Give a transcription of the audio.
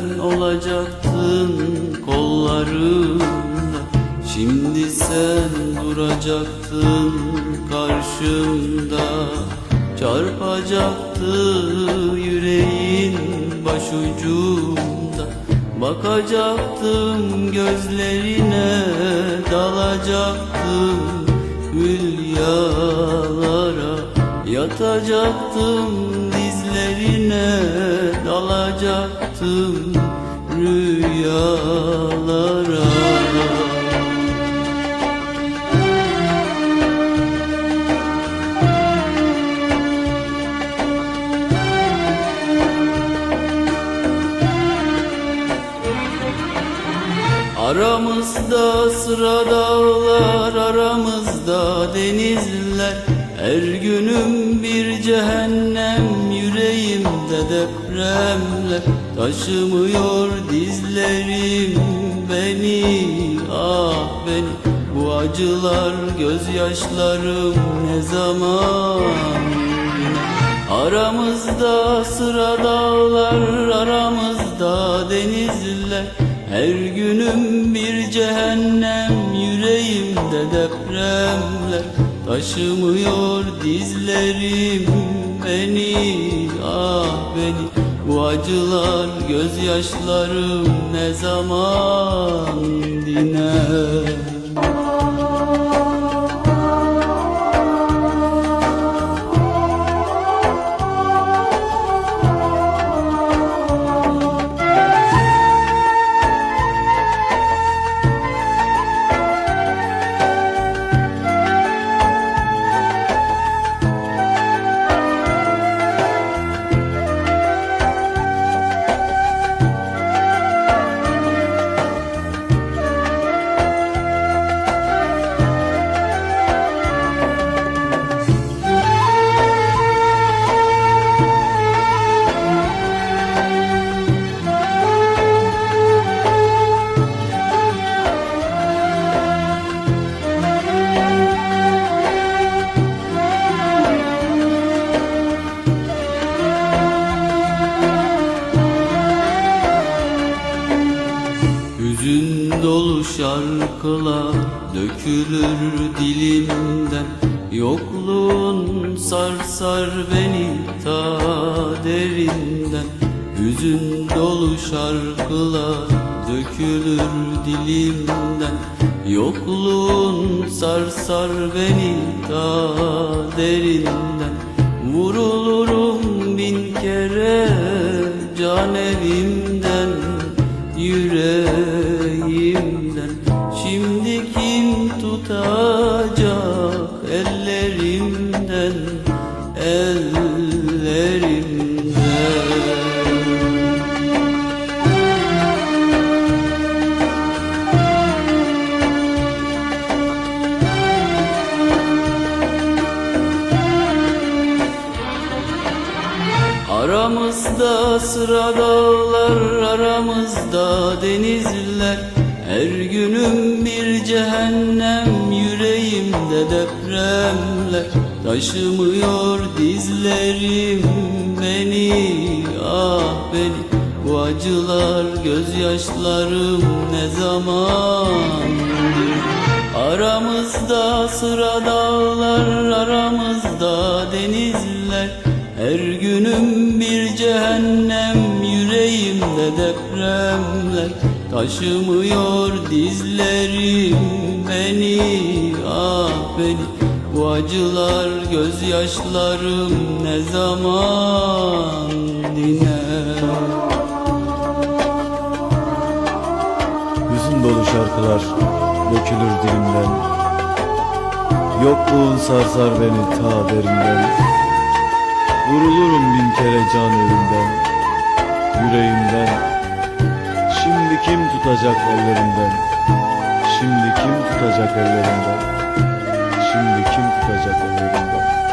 sen olacaktın kollarımda. Şimdi sen duracaktın karşımda. Çarpacaktı yüreğin başucumda. Bakacaktım gözlerine dalacaktım hülyalara. Yatacaktım dizlerine dalacaktım rüyalara. Aramızda sıra dağlar, aramızda denizler Her günüm bir cehennem, yüreğimde depremler Taşımıyor dizlerim beni, ah beni Bu acılar, gözyaşlarım ne zaman? Aramızda sıra dağlar, aramızda denizler Her günüm bir cehennem, yüreğimde depremler Taşımıyor dizlerim beni, ah beni Bu acılar, gözyaşlarım ne zaman diner? Dolu şarkılar dökülür dilimden. Yokluğun sarsar beni ta derinden. Hüzün dolu şarkılar dökülür dilimden. Yokluğun sarsar beni ta derinden. Vurulurum bin kere can evimden yüreğimden Şimdi kim tutacak ellerimden ellerimden Aramızda sıra dağlar, aramızda denizler Her günüm bir cehennem, yüreğimde depremler. Taşımıyor dizlerim beni, ah beni. Bu acılar, gözyaşlarım ne zamandır? Aramızda sıra dağlar, aramızda denizler. Her günüm bir cehennem, yüreğimde depremler Taşımıyor dizlerim beni, ah beni. Bu acılar, gözyaşlarım ne zaman diner? Hüzün dolu şarkılar dökülür dilimden. Yokluğun sarsar beni ta derinden. Vurulurum bin kere can evimden Yüreğimden. Şimdi kim tutacak ellerimden? Şimdi kim tutacak ellerimden? Şimdi kim tutacak ellerimden